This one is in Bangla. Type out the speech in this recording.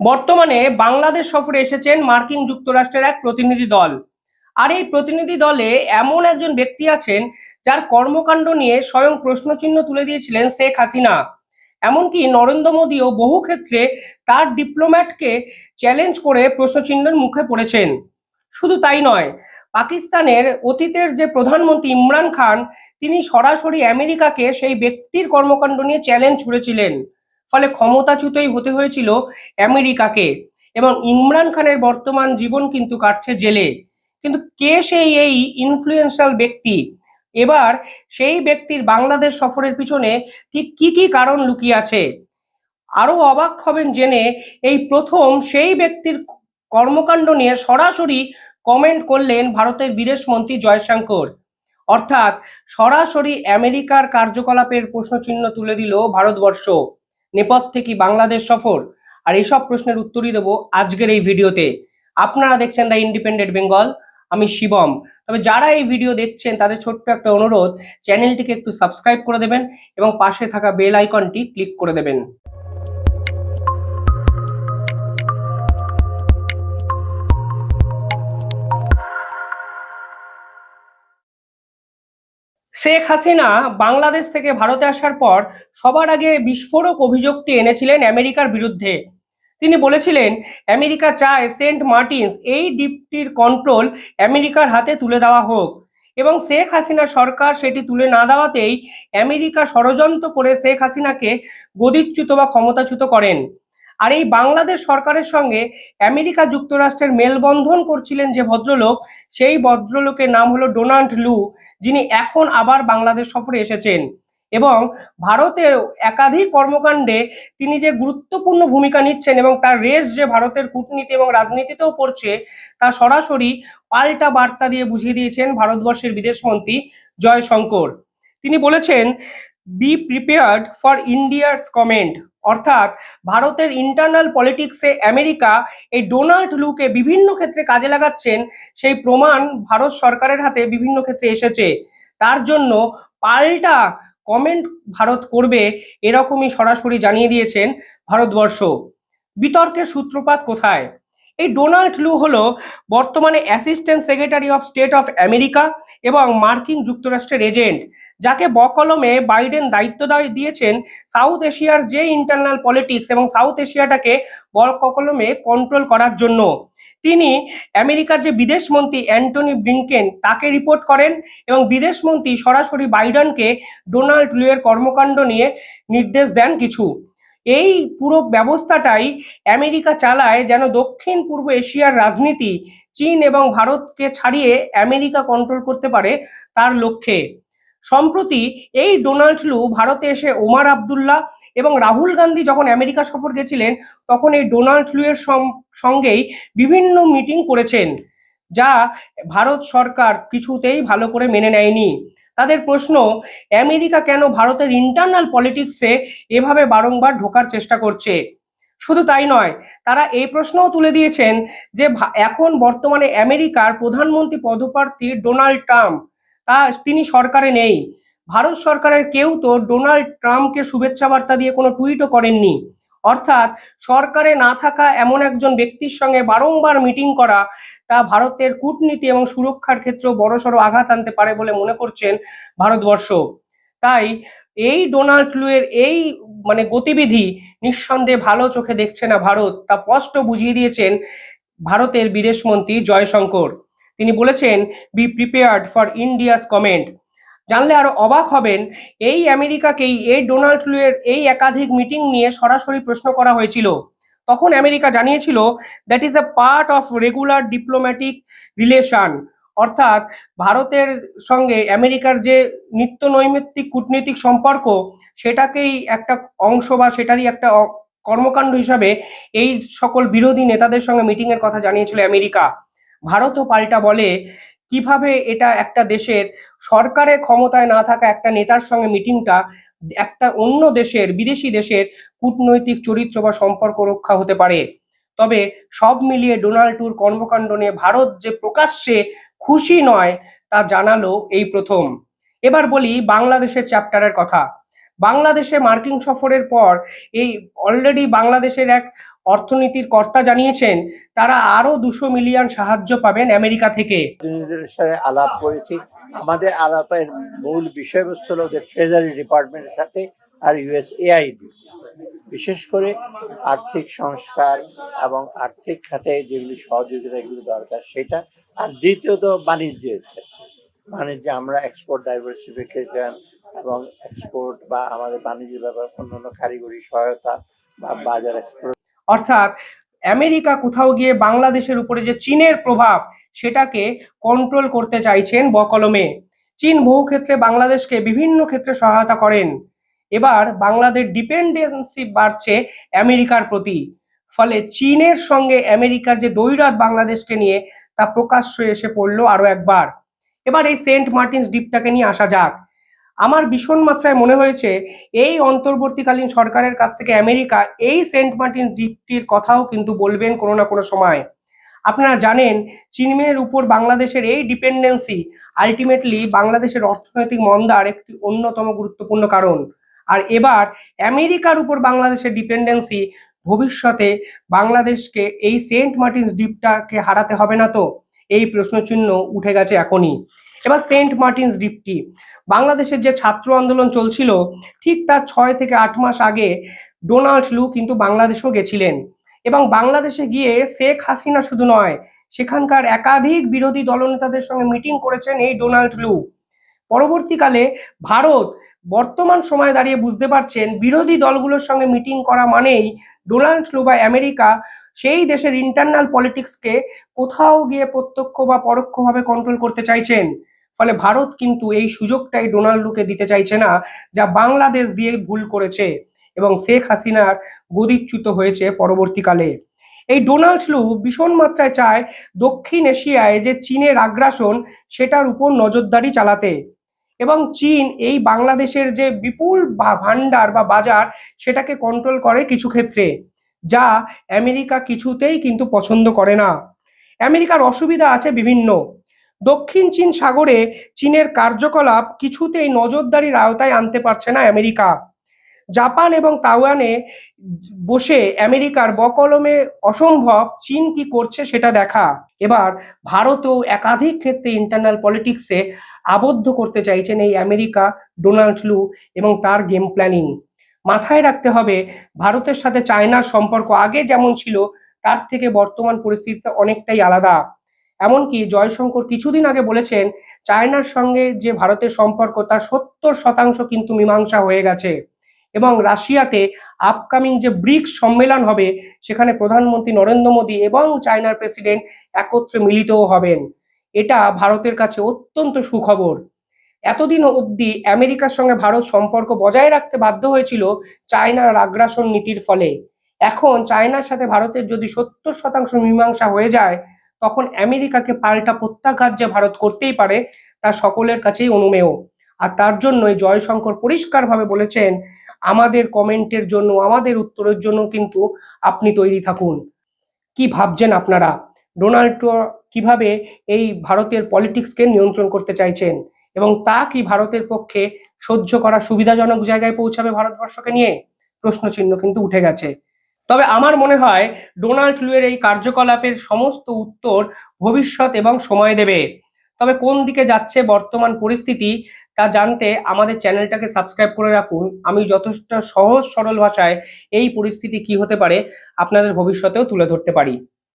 বর্তমানে বাংলাদেশ সফরে এসেছেন মার্কিন যুক্তরাষ্ট্রের এক প্রতিনিধি দল। আর এই প্রতিনিধি দলে এমন একজন ব্যক্তি আছেন যার কর্মকাণ্ড নিয়ে স্বয়ং প্রশ্নচিহ্ন তুলে দিয়েছিলেন শেখ হাসিনা। এমনকি নরেন্দ্র মোদীও বহু ক্ষেত্রে তার ডিপ্লোম্যাটকে চ্যালেঞ্জ করে প্রশ্নচিহ্নের মুখে পড়েছেন। শুধু তাই নয়, পাকিস্তানের অতীতের যে প্রধানমন্ত্রী ইমরান খান, তিনি সরাসরি আমেরিকাকে সেই ব্যক্তির কর্মকাণ্ড নিয়ে চ্যালেঞ্জ ছুড়েছিলেন। ফলে ক্ষমতাচ্যুতই হতে হয়েছিল আমেরিকাকে। এবং ইমরান খানের বর্তমান জীবন কিন্তু কাটছে জেলে। কিন্তু কে সেই এই ইনফ্লুয়েন্সিয়াল ব্যক্তি? এবার সেই ব্যক্তির বাংলাদেশ সফরের পিছনে ঠিক কি কি কারণ লুকিয়ে আছে? আরও অবাক হবেন জেনে এই প্রথম সেই ব্যক্তির কর্মকাণ্ড নিয়ে সরাসরি কমেন্ট করলেন ভারতের বিদেশ মন্ত্রী জয়শঙ্কর। অর্থাৎ সরাসরি আমেরিকার কার্যকলাপের প্রশ্নচিহ্ন তুলে দিল ভারতবর্ষ। নেপথ্যে কি বাংলাদেশ সফর। আর এইসব প্রশ্নের উত্তরই দেবো আজকের এই ভিডিওতে। আপনারা দেখছেন দ্য ইন্ডিপেন্ডেন্ট বেঙ্গল, আমি শিবম। তবে যারা এই ভিডিও দেখছেন, তাদের ছোট্ট একটা অনুরোধ, চ্যানেলটিকে একটু সাবস্ক্রাইব করে দেবেন এবং পাশে থাকা বেল আইকনটি ক্লিক করে দেবেন। শেখ হাসিনা বাংলাদেশ থেকে ভারতে আসার পর সবার আগে বিস্ফোরক অভিযোগটি এনেছিলেন আমেরিকার বিরুদ্ধে। তিনি বলেছিলেন, আমেরিকা চায় সেন্ট মার্টিনস এই দ্বীপটির কন্ট্রোল আমেরিকার হাতে তুলে দেওয়া হোক। এবং শেখ হাসিনা সরকার সেটি তুলে না দেওয়াতেই আমেরিকা ষড়যন্ত্র করে শেখ হাসিনাকে গদিচ্যুত বা ক্ষমতাচ্যুত করেন। আর এই বাংলাদেশ সরকারের সঙ্গে আমেরিকা যুক্তরাষ্ট্রের মেলবন্ধন করছিলেন যে ভদ্রলোক, সেই ভদ্রলোকের নাম হলো ডোনাল্ড লু, যিনি এখন আবার বাংলাদেশ সফরে এসেছেন। এবং ভারতের একাধিক কর্মকাণ্ডে তিনি যে গুরুত্বপূর্ণ ভূমিকা নিচ্ছেন এবং তার রেস যে ভারতের কূটনীতি এবং রাজনীতিতেও পড়ছে, তা সরাসরি পাল্টা বার্তা দিয়ে বুঝিয়ে দিয়েছেন ভারতবর্ষের বিদেশমন্ত্রী জয়শঙ্কর। তিনি বলেছেন be prepared for India's comment অর্থাৎ ভারতের ইন্টারনাল পলিটিক্সে আমেরিকা এই ডোনাল্ড লুকে বিভিন্ন ক্ষেত্রে কাজে লাগাচ্ছেন, সেই প্রমাণ ভারত সরকারের হাতে বিভিন্ন ক্ষেত্রে এসেছে। তার জন্য পাল্টা কমেন্ট ভারত করবে এরকমই সরাসরি জানিয়ে দিয়েছেন ভারতবর্ষ। বিতর্কের সূত্রপাত কোথায়? এই ডোনাল্ড লু হলো বর্তমানে assistant secretary of state of America এবং মার্কিন যুক্তরাষ্ট্রের এজেন্ট, যাকে বকলমে বাইডেন দায়িত্ব দিয়েছেন সাউথ এশিয়ার যে ইন্টারনাল পলিটিক্স এবং সাউথ এশিয়াটাকে বকলমে কন্ট্রোল করার জন্য। তিনি আমেরিকার যে বিদেশমন্ত্রী অ্যান্টনি ব্রিঙ্কেন তাকে রিপোর্ট করেন এবং বিদেশমন্ত্রী সরাসরি বাইডেনকে ডোনাল্ড লু এর কর্মকাণ্ড নিয়ে নির্দেশ দেন কিছু। এই পুরো ব্যবস্থাটাই আমেরিকা চালায় যেন দক্ষিণ পূর্ব এশিয়ার রাজনীতি চীন এবং ভারতকে ছাড়িয়ে আমেরিকা কন্ট্রোল করতে পারে তার লক্ষ্যে। সম্প্রতি এই ডোনাল্ড লু ভারতে এসে ওমার আবদুল্লাহ এবং রাহুল গান্ধী যখন আমেরিকা সফর গেছিলেন, তখন এই ডোনাল্ড লু এর সঙ্গেই বিভিন্ন মিটিং করেছেন, যা ভারত সরকার কিছুতেই ভালো করে মেনে নেয়নি। তাদের প্রশ্ন, আমেরিকা কেন ভারতের ইন্টারনাল পলিটিক্সে এভাবে বারংবার ঢোকার চেষ্টা করছে? শুধু তাই নয়, তারা এই প্রশ্নও তুলে দিয়েছেন যে এখন বর্তমানে আমেরিকার প্রধানমন্ত্রী পদপ্রার্থী ডোনাল্ড ট্রাম্প, তা তিনি সরকারে নেই। ভারত সরকারের কেউ তো ডোনাল্ড ট্রাম্পকে শুভেচ্ছা বার্তা দিয়ে কোনো টুইটও করেননি। অর্থাৎ সরকারে না থাকা এমন একজন ব্যক্তির সঙ্গে বারংবার মিটিং করা তা ভারতের কূটনীতি এবং সুরক্ষার ক্ষেত্রেও বড়সড় আঘাত আনতে পারে বলে মনে করছেন ভারতবর্ষ। তাই এই ডোনাল্ড লুয়ের এই মানে গতিবিধি নিঃসন্দেহে ভালো চোখে দেখছে না ভারত। তা স্পষ্ট বুঝিয়ে দিয়েছেন ভারতের বিদেশমন্ত্রী জয়শঙ্কর। তিনি বলেছেন be prepared for India's comment জানলে আরও অবাক হবেন, এই আমেরিকাকেই এই ডোনাল্ড লুয়ের এই একাধিক মিটিং নিয়ে সরাসরি প্রশ্ন করা হয়েছিল। তখন আমেরিকা জানিয়েছিল that is a part of regular diplomatic relation অর্থাৎ ভারতের সঙ্গে আমেরিকার যে নিত্য নৈমিত্তিক কূটনৈতিক সম্পর্ক, সেটাকেই একটা অংশ বা সেটারই একটা কর্মকাণ্ড হিসাবে এই সকল বিরোধী নেতাদের সঙ্গে মিটিংয়ের কথা জানিয়েছিল আমেরিকা। ভারতও পাল্টা বলে, কীভাবে এটা একটা দেশের সরকারের ক্ষমতায় না থাকা একটা নেতার সঙ্গে মিটিংটা একটা অন্য দেশের, বিদেশি দেশের কূটনৈতিক চরিত্র বা সম্পর্ক রক্ষা হতে পারে। তবে সব মিলিয়ে ডোনাল্ড টুর কর্মকাণ্ড নিয়ে ভারত যে প্রকাশ্যে খুশি নয়, তা জানালো এই প্রথম। এবার বলি বাংলাদেশের চ্যাপ্টারের কথা। বাংলাদেশে মার্কিন সফরের পর এই অলরেডি বাংলাদেশের এক অর্থনীতির কর্তা জানিয়েছেন, তারা আরও দুশো মিলিয়ন সাহায্য পাবেন আমেরিকা থেকে। আলাপ করেছি। আমাদের আলাপের মূল বিষয়বস্তু হল ওদের ট্রেজারি ডিপার্টমেন্টের সাথে আর ইউএস এআইডি বিশেষ করে আর্থিক সংস্কার এবং আর্থিক খাতে যেগুলি সহযোগিতা এগুলো দরকার সেটা, আর দ্বিতীয়ত বাণিজ্যের ক্ষেত্রে। বাণিজ্যে আমরা এক্সপোর্ট ডাইভার্সিফিকেশন এবং এক্সপোর্ট বা আমাদের বাণিজ্যের ব্যাপার অন্যান্য কারিগরি সহায়তা বা বাজার এক্সপোর্ট অর্থাৎ আমেরিকা কোথাও গিয়ে বাংলাদেশের উপরে যে চীনের প্রভাব, সেটাকে কন্ট্রোল করতে চাইছেন বকলমে। চীন বহু ক্ষেত্রে বাংলাদেশকে বিভিন্ন ক্ষেত্রে সহায়তা করেন। এবার বাংলাদেশ ডিপেন্ডেন্সি বাড়ছে আমেরিকার প্রতি। ফলে চীনের সঙ্গে আমেরিকার যে দৈরাত বাংলাদেশকে নিয়ে, তা প্রকাশ্যে এসে পড়ল আরও একবার। এবার এই সেন্ট মার্টিনস দ্বীপটাকে নিয়ে আসা যাক। আমার ভীষণ মাত্রায় মনে হয়েছে, এই অন্তর্বর্তীকালীন সরকারের কাছ থেকে আমেরিকা এই সেন্ট মার্টিন দ্বীপটির কথাও কিন্তু বলবেন কোনো না কোনো সময়। আপনারা জানেন, চীনের উপর বাংলাদেশের এই ডিপেন্ডেন্সি আলটিমেটলি বাংলাদেশের অর্থনৈতিক মন্দার একটি অন্যতম গুরুত্বপূর্ণ কারণ। আর এবার আমেরিকার উপর বাংলাদেশের ডিপেন্ডেন্সি, ভবিষ্যতে বাংলাদেশকে এই সেন্ট মার্টিনস দ্বীপটাকে হারাতে হবে না তো? এই প্রশ্নচিহ্ন উঠে গেছে এখনই। এবার সেন্ট মার্টিনস দ্বীপটি। বাংলাদেশের যে ছাত্র আন্দোলন চলছিল, ঠিক তার ছয় থেকে আট মাস আগে ডোনাল্ড লু কিন্তু বাংলাদেশও গেছিলেন। এবং বাংলাদেশে গিয়ে শেখ হাসিনা শুধু নয়, সেখানকার একাধিক বিরোধী দলনেতাদের সঙ্গে মিটিং করেছেন এই ডোনাল্ড লু। পরবর্তীকালে ভারত বর্তমান সময়ে দাঁড়িয়ে বুঝতে পারছেন, বিরোধী দলগুলোর সঙ্গে মিটিং করা মানেই ডোনাল্ড লু বা আমেরিকা সেই দেশের ইন্টারনাল পলিটিক্সকে কোথাও গিয়ে প্রত্যক্ষ বা পরোক্ষভাবে কন্ট্রোল করতে চাইছেন। ফলে ভারত কিন্তু এই সুযোগটাই ডোনাল্ডুকে দিতে চাইছে না, যা বাংলাদেশ দিয়ে ভুল করেছে এবং শেখ হাসিনার গদিচ্যুত হয়েছে পরবর্তীকালে। এই ডোনাল্ড লু ভীষণ মাত্রায় চায় দক্ষিণ এশিয়ায় যে চীনের আগ্রাসন, সেটার উপর নজরদারি চালাতে। এবং চীন এই বাংলাদেশের যে বিপুল ভা- ভান্ডার বা বাজার, সেটাকে কন্ট্রোল করে কিছু ক্ষেত্রে। যা আমেরিকা কিছুতেই কিন্তু পছন্দ করে না। আমেরিকার অসুবিধা আছে বিভিন্ন। দক্ষিণ চীন সাগরে চীনের কার্যকলাপ কিছুতেই নজরদারির আওতায় আনতে পারছে না আমেরিকা। জাপান এবং তাওয়ানে বসে আমেরিকার বকলমে অসম্ভব চীন কি করছে সেটা দেখা। এবার ভারতও একাধিক ক্ষেত্রে ইন্টারনাল পলিটিক্সে আবদ্ধ করতে চাইছেন এই আমেরিকা, ডোনাল্ড লু এবং তার গেম প্ল্যানিং মাথায় রাখতে হবে। ভারতের সাথে চায়নার সম্পর্ক আগে যেমন ছিল, তার থেকে বর্তমান পরিস্থিতিতে অনেকটাই আলাদা। এমনকি জয়শঙ্কর কিছুদিন আগে বলেছেন, চায়নার সঙ্গে যে ভারতের সম্পর্ক তার সত্তর শতাংশ কিন্তু মীমাংসা হয়ে গেছে। এবং রাশিয়াতে আপকামিং যে ব্রিক্স সম্মেলন হবে, সেখানে প্রধানমন্ত্রী নরেন্দ্র মোদী এবং চায়নার প্রেসিডেন্ট একত্রে মিলিতও হবেন। এটা ভারতের কাছে অত্যন্ত সুখবর। এতদিন অবধি আমেরিকার সঙ্গে ভারত সম্পর্ক বজায় রাখতে বাধ্য হয়েছিল চায়নার আগ্রাসন নীতির ফলে। এখন চায়নার সাথে ভারতের যদি সত্তর শতাংশ মীমাংসা হয়ে যায়, তখন আমেরিকাকে পাল্টা প্রত্যাঘাত যে ভারত করতেই পারে, তা সকলের কাছেই অনুমেয়। আর তার জন্যই জয়শঙ্কর পরিষ্কারভাবে বলেছেন, আমাদের কমেন্টের জন্য, আমাদের উত্তরের জন্য কিন্তু আপনি তৈরি থাকুন। কি ভাবছেন আপনারা? ডোনাল্ড কীভাবে এই ভারতের পলিটিক্সকে নিয়ন্ত্রণ করতে চাইছেন? এবং তা কি ভারতের পক্ষে সহ্য করা সুবিধাজনক জায়গায় পৌঁছাবে ভারতবর্ষকে নিয়ে? প্রশ্নচিহ্ন কিন্তু উঠে গেছে। তবে আমার মনে হয় ডোনাল্ড লুয়ের এই কার্যকলাপের সমস্ত উত্তর ভবিষ্যৎ এবং সময় দেবে। তবে কোন দিকে যাচ্ছে বর্তমান পরিস্থিতি তা জানতে আমাদের চ্যানেলটাকে সাবস্ক্রাইব করে রাখুন। আমি যথেষ্ট সহজ সরল ভাষায় এই পরিস্থিতি কি হতে পারে আপনাদের ভবিষ্যতেও তুলে ধরতে পারি।